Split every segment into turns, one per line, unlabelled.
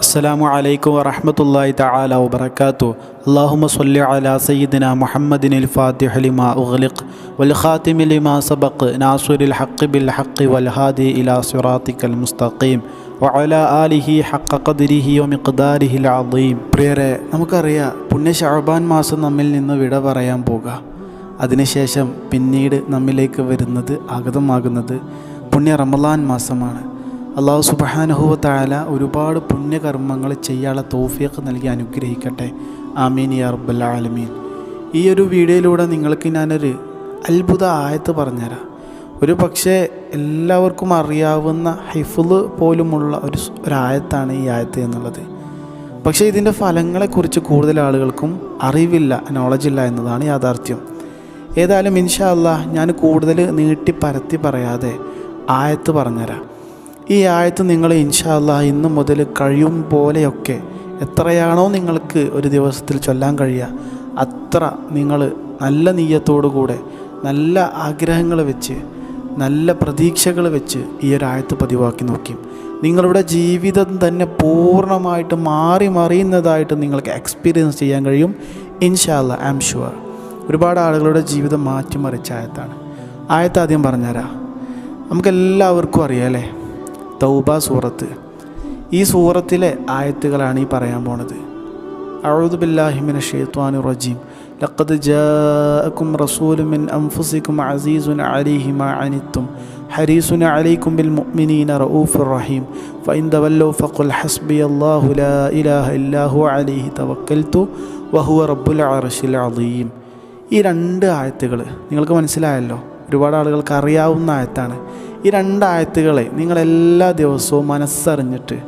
അസ്സാം വലൈക്കും വറഹമത്തല്ലാഹി തആല വബർക്കാത്തു അള്ളാഹുമ സല്ലി അലാ സയ്യിദിന മുഹമ്മദിനിൽ ഫാത്തിഹ ലിമാ ഉഗ്ലിഖ് വൽ ഖാതിമി ലിമാ സബഖ് നാസുരിൽ ഹഖ് ബിൽ ഹഖ് വൽ ഹാദി ഇലാ സിറാത്തിക്കൽ മുസ്തഖീം വഅല ആലിഹി ഹഖ ഖദ്രിഹി വമിഖ്ദാരിഹിൽ അളീം പ്രിയരെ നമുക്കറിയാം പുണ്യ ശഅബാൻ മാസം നമ്മിൽ നിന്ന് വിട പറയാൻ പോകുക അതിനുശേഷം പിന്നീട് നമ്മിലേക്ക് വരുന്നത് ആഗതമാകുന്നത് പുണ്യ റമലാൻ മാസമാണ്. അള്ളാഹു സുബഹാനുഹുവ താല ഒരുപാട് പുണ്യകർമ്മങ്ങൾ ചെയ്യാനുള്ള തോഫിയൊക്കെ നൽകി അനുഗ്രഹിക്കട്ടെ. ആമീൻ യാ റബ്ബൽ ആലമീൻ. ഈ ഒരു വീഡിയോയിലൂടെ നിങ്ങൾക്ക് ഞാനൊരു അത്ഭുത ആയത്ത് പറഞ്ഞുതരാം. ഒരു പക്ഷേ എല്ലാവർക്കും അറിയാവുന്ന ഹൈഫുൾ പോലുമുള്ള ഒരു ഒരായത്താണ് ഈ ആയത്ത് എന്നുള്ളത്. പക്ഷേ ഇതിന്റെ ഫലങ്ങളെക്കുറിച്ച് കൂടുതൽ ആളുകൾക്കും അറിവില്ല നോളജില്ല എന്നതാണ് യാഥാർത്ഥ്യം. ഏതായാലും ഇൻഷാ അല്ലാ ഞാൻ കൂടുതൽ നീട്ടി പരത്തി പറയാതെ ആയത്ത് പറഞ്ഞുതരാം. ഈ ആയത്ത് നിങ്ങൾ ഇൻഷാ അല്ലാ ഇന്ന് മുതൽ കഴിയും പോലെയൊക്കെ എത്രയാണോ നിങ്ങൾക്ക് ഒരു ദിവസത്തിൽ ചൊല്ലാൻ കഴിയുക അത്ര നിങ്ങൾ നല്ല നീയത്തോടു കൂടെ നല്ല ആഗ്രഹങ്ങൾ വെച്ച് നല്ല പ്രതീക്ഷകൾ വെച്ച് ഈ ഒരു ആയത്ത് പതിവാക്കി നോക്കി. നിങ്ങളുടെ ജീവിതം തന്നെ പൂർണമായിട്ട് മാറി മറിയുന്നതായിട്ട് നിങ്ങൾക്ക് എക്സ്പീരിയൻസ് ചെയ്യാൻ കഴിയും. ഇൻഷാല്ല ഐ ആം ഷുവർ ഒരുപാട് ആളുകളുടെ ജീവിതം മാറ്റിമറിച്ച ആയത്താണ്. ആയത്ത് ആദ്യം പറഞ്ഞുതരാം. നമുക്കെല്ലാവർക്കും അറിയാം തൗബ സൂറത്ത്. ഈ സൂറത്തിലെ ആയത്തുകളാണ് ഈ പറയാൻ പോണത്. അഴുദു ബില്ലാഹിമിൻ ഷെയ്ത്വാനു റജീം. ലഖദ് ജാഅക്കും റസൂലും മിൻ അൻഫുസിക്കും അസീസുൻ അലൈഹി മാ അനിത്തും. ഹരീസുന അലൈക്കും ബിൽ മുഅ്മിനീന റഊഫുർ റഹീം. ഫഇൻ തവല്ലൂ ഫഖുൽ ഹസ്ബിയല്ലാഹു ലാ ഇലാഹ ഇല്ലാഹു അലൈഹി തവക്കൽതു വഹുവ റബ്ബുൽ അർശിൽ അളീം ഈ രണ്ട് ആയത്തുകൾ നിങ്ങൾക്ക് മനസ്സിലായല്ലോ? ഒരുപാട് ആളുകൾക്ക് അറിയാവുന്ന ആയത്താണ്. ഈ രണ്ട് ആയത്തുകളെ നിങ്ങൾ എല്ലാ ദിവസവും മനസ്സറിഞ്ഞിട്ട്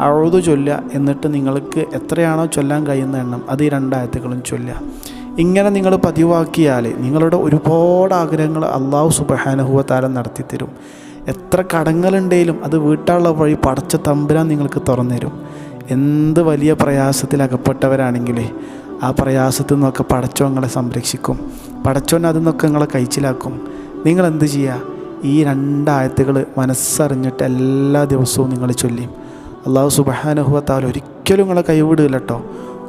അഴുതു ചൊല്ലുക എന്നിട്ട് നിങ്ങൾക്ക് എത്രയാണോ ചൊല്ലാൻ കഴിയുന്ന എണ്ണം അത് ഈ രണ്ടായത്തുകളും ചൊല്ലുക. ഇങ്ങനെ നിങ്ങൾ പതിവാക്കിയാൽ നിങ്ങളുടെ ഒരുപാട് ആഗ്രഹങ്ങൾ അള്ളാഹു സുബഹാനഹുവ താരം നടത്തി തരും എത്ര കടങ്ങളുണ്ടെങ്കിലും അത് വീട്ടാനുള്ള വഴി പടച്ച തമ്പുരാൻ നിങ്ങൾക്ക് തുറന്നു തരും. എന്ത് വലിയ പ്രയാസത്തിൽ അകപ്പെട്ടവരാണെങ്കിലേ ആ പ്രയാസത്തിൽ നിന്നൊക്കെ പടച്ചോ നിങ്ങളെ സംരക്ഷിക്കും. പടച്ചോൻ അതിൽ നിന്നൊക്കെ നിങ്ങളെ കഴിച്ചിലാക്കും നിങ്ങൾ എന്ത് ചെയ്യുക ഈ രണ്ടായത്തുകൾ മനസ്സറിഞ്ഞിട്ട് എല്ലാ ദിവസവും നിങ്ങൾ ചൊല്ലിയും. അള്ളാഹു സുബഹാനുഹുവത്താൽ ഒരിക്കലും നിങ്ങളെ കൈവിടില്ല കേട്ടോ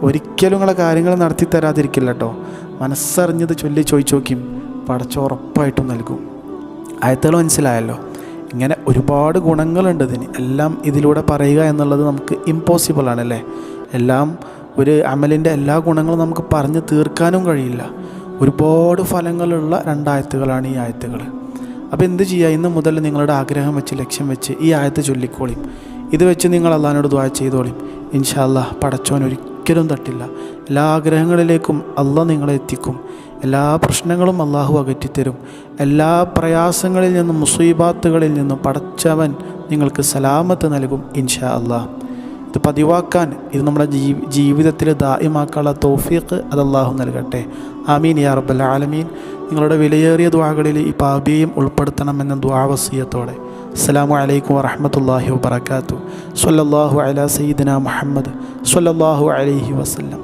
ഒരിക്കലും നിങ്ങളെ കാര്യങ്ങൾ നടത്തി തരാതിരിക്കില്ല കേട്ടോ മനസ്സറിഞ്ഞത് ചൊല്ലി ചോദിച്ചു നോക്കിയും പടച്ച ഉറപ്പായിട്ടും നൽകും. ആയത്തുകൾ മനസ്സിലായല്ലോ? ഇങ്ങനെ ഒരുപാട് ഗുണങ്ങളുണ്ട് ഇതിന്. എല്ലാം ഇതിലൂടെ പറയുക എന്നുള്ളത് നമുക്ക് ഇമ്പോസിബിൾ ആണല്ലേ എല്ലാം ഒരു അമലിന്റെ എല്ലാ ഗുണങ്ങളും നമുക്ക് പറഞ്ഞു തീർക്കാനും കഴിയില്ല. ഒരുപാട് ഫലങ്ങളുള്ള രണ്ടായത്തുകളാണ് ഈ ആയത്തുകൾ. അപ്പോൾ എന്ത് ചെയ്യുക? ഇന്ന് മുതൽ നിങ്ങളുടെ ആഗ്രഹം വെച്ച് ലക്ഷ്യം വെച്ച് ഈ ആയത്ത് ചൊല്ലിക്കോളിയും ഇത് വെച്ച് നിങ്ങൾ അള്ളഹാനോട് ദ്വാ ചെയ്തോളിയും ഇൻഷാല്ല പടച്ചോൻ ഒരിക്കലും തട്ടില്ല. എല്ലാ ആഗ്രഹങ്ങളിലേക്കും അല്ല നിങ്ങളെ എത്തിക്കും. എല്ലാ പ്രശ്നങ്ങളും അള്ളാഹു അകറ്റിത്തരും. എല്ലാ പ്രയാസങ്ങളിൽ നിന്നും മുസീബാത്തുകളിൽ നിന്നും പടച്ചവൻ നിങ്ങൾക്ക് സലാമത്ത് നൽകും ഇൻഷാ അള്ളാഹ്. ഇത് പതിവാക്കാൻ ഇത് നമ്മുടെ ജീ ജീവിതത്തിൽ ദായമാക്കാനുള്ള തോഫീക്ക് അത് അള്ളാഹു നൽകട്ടെ. ആമീൻ യാ റബ്ബൽ ആലമീൻ. നിങ്ങളുടെ വിലയേറിയ ദ്വാകളിൽ ഈ പാപിയെയും ഉൾപ്പെടുത്തണമെന്ന ദ്വാവസീയത്തോടെ അസ്സലാമു അലൈക്കും വറഹമത്തല്ലാഹി വബർക്കാത്തു സ്വല്ലല്ലാഹു അലാ സയ്യിദിന മുഹമ്മദ്. സ്വല്ലല്ലാഹു അലൈഹി വസല്ലം.